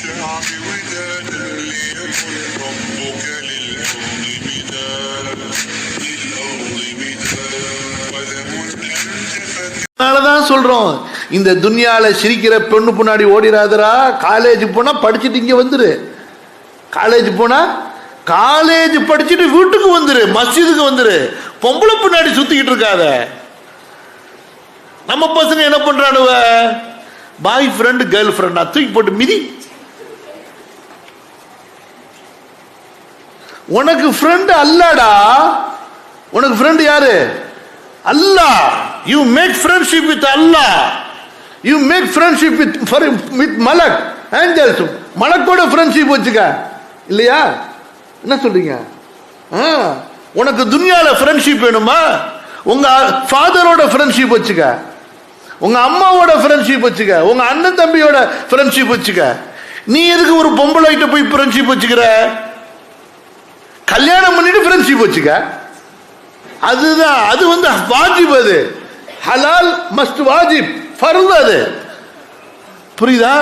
الشعب ودادا ليكن ربك للأرض مدادا للأرض مدادا ولم أنت فتى அதனாலதான் சொல்றோம் இந்த துன்யால சிரிக்கிற பெண்ணு பின்னாடி ஓடிராதரா காலேஜ் போனா படிச்சுட்டு இங்க வந்துரு காலேஜ் போனா காலேஜ் படிச்சுட்டு வீட்டுக்கு வந்துரு மஸ்ஜிதுக்கு வந்துரு பொம்பளை பின்னாடி சுத்திக்கிட்டு இருக்காத நம்ம பசங்க என்ன பண்றானுவ பாய் ஃப்ரெண்ட் கேர்ள் ஃப்ரெண்டா தூக்கி போட்டு மிதி உனக்கு ஃப்ரெண்ட் அல்லடா. உனக்கு ஃப்ரெண்ட் யாரு? Allah you make friendship with Allah you make friendship with with மலக் angels மலக்கோட ஃப்ரெண்ட்ஷிப் வச்சுக்க. இல்லையா? என்ன சொல்றீங்க? ஆ, உனக்கு துனியாவில் ஃப்ரெண்ட்ஷிப் வேணுமா? உங்க ஃபாதரோட ஃப்ரெண்ட்ஷிப் வச்சுக்க. உங்க அம்மாவோட ஃப்ரெண்ட்ஷிப் வச்சுக்க. உங்க அண்ணன் தம்பியோட ஃப்ரெண்ட்ஷிப் வச்சுக்க. நீ எதுக்கு ஒரு பொம்பளைகிட்ட போய் ஃப்ரெண்ட்ஷிப் வச்சுக்கிற? கல்யாணம் பண்ணிட்டு ஃப்ரெண்ட்ஷிப் வச்சுக்க. அதுதான் அது வந்து வாஜிப் அது. ஹலால் மஸ்ட் வாஜிப். ஃபர்து அது. புரியுதா?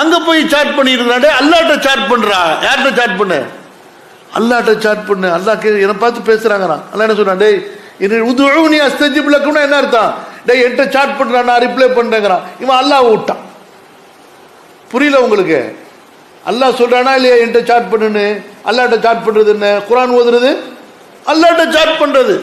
அங்க போய் சாட் பண்ணிட்டு அல்லாட்ட சாட் பண்றா. யார்கிட்ட சாட் பண்ணு? அல்லாட்ட சாட் பண்ணு. அல்லா கே என்னை பார்த்து பேசுறாங்கண்ணா அல்லா என்ன சொல்றான்? டேய் இது நீ அஸ்தஜிப் லக்கும்னா என்ன அர்த்தம்? டேய் என்கிட்ட சாட் பண்றான் நான் ரிப்ளை பண்றேங்கிறான். இவன் அல்லாஹ் விட்டான் புரியல உங்களுக்கு? அல்லாஹ் சொல்றானா இல்லையா என்கிட்ட சாட் பண்ணுன்னு? அல்லாட்ட சாட் பண்றது என்ன? குரான் ஓதுறது அல்லாட்ட சாட் பண்றது.